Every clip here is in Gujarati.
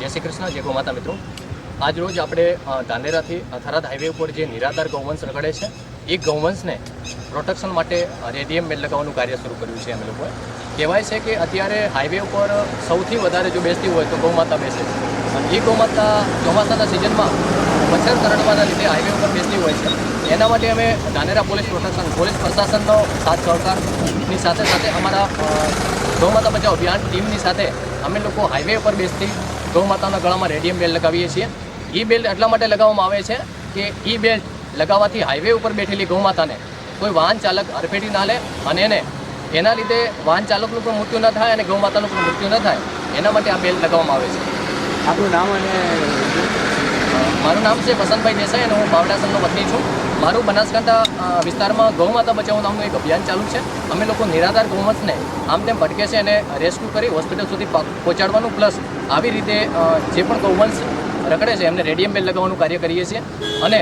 જય શ્રી કૃષ્ણ, જય ગોમાતા મિત્રો. આજ રોજ આપણે ધાનેરાથી અથારાત હાઈવે ઉપર જે નિરાધાર ગૌવંશ રખડે છે, એ ગૌવંશને પ્રોટેક્શન માટે રેડિયમ મેલ લગાવવાનું કાર્ય શરૂ કર્યું છે અમે લોકોએ. કહેવાય છે કે અત્યારે હાઈવે ઉપર સૌથી વધારે જો બેસતી હોય તો ગૌમાતા બેસે છે. અને એ ગૌમાતા ચોમાસાના સિઝનમાં મચ્છર કરડવાના લીધે હાઈવે ઉપર બેસતી હોય છે. એના માટે અમે ધાનેરા પોલીસ પ્રોટેક્શન પોલીસ પ્રશાસનનો સાથ સહકારની સાથે સાથે અમારા ગૌમાતા બચાવ અભિયાન ટીમની સાથે અમે લોકો હાઈવે ઉપર બેસતી ગૌમાતાના ગળામાં રેડિયમ બેલ્ટ લગાવીએ છીએ. એ બેલ્ટ એટલા માટે લગાવવામાં આવે છે કે એ બેલ્ટ લગાવવાથી હાઈવે ઉપર બેઠેલી ગૌમાતાને કોઈ વાહન ચાલક અડફેટી ના લે અને એને એના લીધે વાહન ચાલકનું પણ મૃત્યુ ન થાય અને ગૌમાતાનું પણ મૃત્યુ ન થાય. એના માટે આ બેલ્ટ લગાવવામાં આવે છે. આપણું નામ અને મારું નામ છે વસંતભાઈ દેસાઈ અને હું બાવડાસનનો વતની છું. મારું બનાસકાંઠા વિસ્તારમાં ગૌમાતા બચાવો નામનું એક અભિયાન ચાલુ છે. અમે લોકો નિરાધાર ગૌવંશને આમ તેમ ભટકે છે એને રેસ્ક્યુ કરી હોસ્પિટલ સુધી પહોંચાડવાનું પ્લસ આવી રીતે જે પણ ગૌવંશ રખડે છે એમને રેડિયમ બેલ લગાવવાનું કાર્ય કરીએ છીએ. અને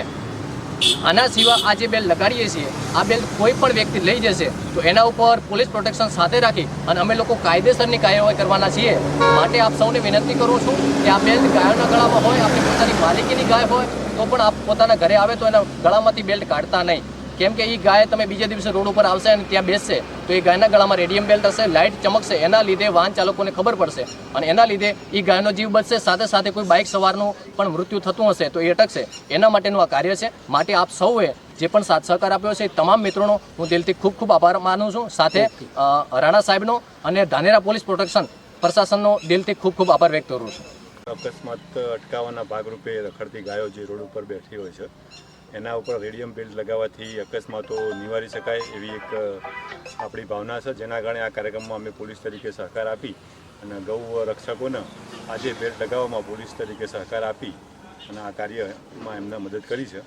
આના સિવાય આ જે બેલ લગાડીએ છીએ, આ બેલ કોઈ પણ વ્યક્તિ લઈ જશે, તો એના ઉપર પોલીસ પ્રોટેક્શન સાથે રાખી અને અમે લોકો કાયદેસરની કાર્યવાહી કરવાના છીએ. માટે આપ સૌને વિનંતી કરું છું કે આ બેલ્ટ ગાયોના ગળામાં હોય, આપણી પોતાની માલિકીની ગાય હોય, તો પણ આપ પોતાના ઘરે આવે તો એના ગળામાંથી બેલ્ટ કાઢતા નહીં. કેમ કે એ ગાય તમે બીજા દિવસે રોડ ઉપર આવશે અને ત્યાં બેસશે તો એ ગાયના ગળામાં રેડિયમ બેલ્ટ હશે લાઇટ ચમકશે એના લીધે વાહન ચાલકોને ખબર પડશે. અને એના લીધે એ ગાયનો જીવ બચશે સાથે સાથે કોઈ બાઇક સવારનું પણ મૃત્યુ થતું હશે તો એ અટકશે. એના માટેનું આ કાર્ય છે. માટે આપ સૌએ જે પણ સાથ સહકાર આપ્યો છે તમામ મિત્રોનો હું દિલથી ખૂબ ખૂબ આભાર માનું છું. સાથે રાણા સાહેબનો અને ધાનેરા પોલીસ પ્રોટેક્શન પ્રશાસનનો દિલથી ખૂબ ખૂબ આભાર વ્યક્ત કરું છું. અકસ્માત અટકાવવાના ભાગરૂપે રખડતી ગાયો જે રોડ ઉપર બેઠી હોય છે એના ઉપર રેડિયમ બેલ્ટ લગાવવાથી અકસ્માતો નિવારી શકાય એવી એક આપણી ભાવના છે, જેના કારણે આ કાર્યક્રમમાં અમે પોલીસ તરીકે સહકાર આપી અને ગૌ રક્ષકોને આજે બેલ્ટ લગાવવામાં પોલીસ તરીકે સહકાર આપી અને આ કાર્યમાં એમને મદદ કરી છે.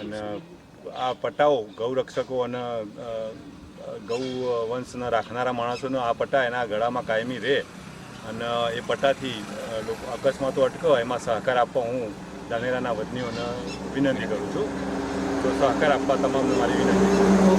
અને આ પટ્ટાઓ ગૌ રક્ષકો અને ગૌ વંશના રાખનારા માણસોનો આ પટ્ટા એના ગળામાં કાયમી રહે અને એ પટ્ટાથી અકસ્માતો અટકો એમાં સહકાર આપવા હું ધાનેરાના વતનીઓને વિનંતી કરું છું. તો સહકાર આપવા તમામને મારી વિનંતી છે.